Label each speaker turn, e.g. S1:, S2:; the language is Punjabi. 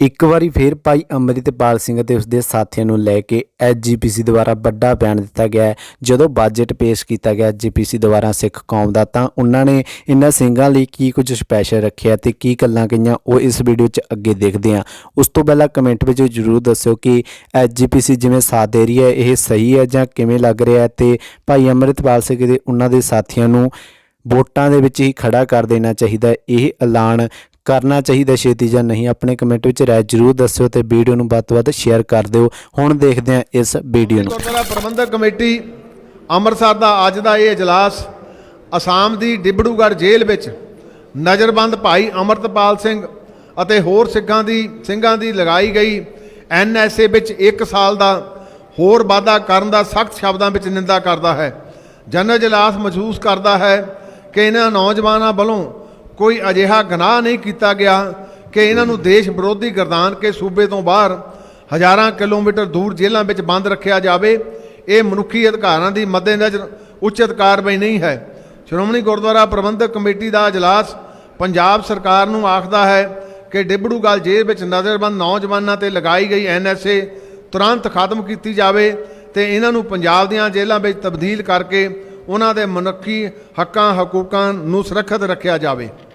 S1: ਇੱਕ ਵਾਰੀ ਫੇਰ ਭਾਈ ਅੰਮ੍ਰਿਤਪਾਲ ਸਿੰਘ ਅਤੇ ਉਸਦੇ ਸਾਥੀਆਂ ਨੂੰ ਲੈ ਕੇ ਐਸਜੀਪੀਸੀ ਦੁਆਰਾ ਵੱਡਾ ਬਿਆਨ ਦਿੱਤਾ ਗਿਆ ਹੈ। ਜਦੋਂ ਬਜਟ ਪੇਸ਼ ਕੀਤਾ ਗਿਆ ਐਸਜੀਪੀਸੀ ਦੁਆਰਾ ਸਿੱਖ ਕੌਮ ਦਾ, ਤਾਂ ਉਹਨਾਂ ਨੇ ਇਹਨਾਂ ਸਿੰਘਾਂ ਲਈ ਕੀ ਕੁਝ ਸਪੈਸ਼ਲ ਰੱਖਿਆ ਤੇ ਕੀ ਗੱਲਾਂ ਕਹੀਆਂ, ਉਹ ਇਸ ਵੀਡੀਓ 'ਚ ਅੱਗੇ ਦੇਖਦੇ ਹਾਂ। ਉਸ ਤੋਂ ਪਹਿਲਾਂ ਕਮੈਂਟ ਵਿੱਚ ਜਰੂਰ ਦੱਸਿਓ ਕਿ ਐਸਜੀਪੀਸੀ ਜਿਵੇਂ ਸਾਥ ਦੇ ਰਹੀ ਹੈ, ਇਹ ਸਹੀ ਹੈ ਜਾਂ ਕਿਵੇਂ ਲੱਗ ਰਿਹਾ ਹੈ ਤੇ ਭਾਈ ਅੰਮ੍ਰਿਤਪਾਲ ਸਿੰਘ ਦੇ ਉਹਨਾਂ ਦੇ ਸਾਥੀਆਂ ਨੂੰ ਵੋਟਾਂ ਦੇ ਵਿੱਚ ਹੀ ਖੜਾ ਕਰ ਦੇਣਾ ਚਾਹੀਦਾ ਇਹ ਐਲਾਨ ਕਰਨਾ ਚਾਹੀਦਾ ਛੇਤੀ ਜਾਂ ਨਹੀਂ, ਆਪਣੇ ਕਮੈਂਟ ਵਿੱਚ ਰਾਏ ਜਰੂਰ ਦੱਸਿਓ ਤੇ ਵੀਡੀਓ ਨੂੰ ਵੱਧ ਤੋਂ ਵੱਧ ਸ਼ੇਅਰ ਕਰ ਦਿਓ। ਹੁਣ ਦੇਖਦੇ ਹਾਂ ਇਸ ਵੀਡੀਓ ਨੂੰ।
S2: ਗੁਰਦੁਆਰਾ ਪ੍ਰਬੰਧਕ ਕਮੇਟੀ ਅੰਮ੍ਰਿਤਸਰ ਦਾ ਅੱਜ ਦਾ ਇਹ ਇਜਲਾਸ ਅਸਾਮ ਦੀ ਡਿਬੜੂਗੜ੍ਹ ਜੇਲ੍ਹ ਵਿੱਚ ਨਜ਼ਰਬੰਦ ਭਾਈ ਅਮਰਤਪਾਲ ਸਿੰਘ ਅਤੇ ਹੋਰ ਸਿੱਖਾਂ ਦੀ, ਸਿੰਘਾਂ ਦੀ ਲਗਾਈ ਗਈ ਐਨਐਸਏ ਵਿੱਚ 1 ਸਾਲ ਦਾ ਹੋਰ ਵਾਧਾ ਕਰਨ ਦਾ ਸਖਤ ਸ਼ਬਦਾਂ ਵਿੱਚ ਨਿੰਦਾ ਕਰਦਾ ਹੈ। ਜਨ ਇਜਲਾਸ ਮਹਿਸੂਸ ਕਰਦਾ ਹੈ ਕਿ ਇਹਨਾਂ ਨੌਜਵਾਨਾਂ ਵੱਲੋਂ ਕੋਈ ਅਜਿਹਾ ਗੁਨਾਹ ਨਹੀਂ ਕੀਤਾ ਗਿਆ ਕਿ ਇਹਨਾਂ ਨੂੰ ਦੇਸ਼ ਵਿਰੋਧੀ ਗਰਦਾਨ ਕੇ ਸੂਬੇ ਤੋਂ ਬਾਹਰ ਹਜ਼ਾਰਾਂ ਕਿਲੋਮੀਟਰ ਦੂਰ ਜੇਲ੍ਹਾਂ ਵਿੱਚ ਬੰਦ ਰੱਖਿਆ ਜਾਵੇ ਇਹ ਮਨੁੱਖੀ ਅਧਿਕਾਰਾਂ ਦੀ ਮੱਦੇਨਜ਼ਰ ਉਚਿਤ ਕਾਰਵਾਈ ਨਹੀਂ ਹੈ ਸ਼੍ਰੋਮਣੀ ਗੁਰਦੁਆਰਾ ਪ੍ਰਬੰਧਕ ਕਮੇਟੀ ਦਾ اجلاس ਪੰਜਾਬ ਸਰਕਾਰ ਨੂੰ ਆਖਦਾ ਹੈ ਕਿ ਡਿਬੜੂਗੜ੍ਹ ਜੇਲ੍ਹ ਵਿੱਚ ਨਜ਼ਰਬੰਦ ਨੌਜਵਾਨਾਂ ਤੇ ਲਗਾਈ ਗਈ ਐਨਐਸਏ ਤੁਰੰਤ ਖਤਮ ਕੀਤੀ ਜਾਵੇ ਤੇ ਇਹਨਾਂ ਨੂੰ ਪੰਜਾਬ ਦੀਆਂ ਜੇਲ੍ਹਾਂ ਵਿੱਚ ਤਬਦੀਲ ਕਰਕੇ ਉਹਨਾਂ ਦੇ ਮਨੁੱਖੀ ਹੱਕਾਂ ਹਕੂਕਾਂ ਨੂੰ ਸੁਰੱਖਿਅਤ ਰੱਖਿਆ ਜਾਵੇ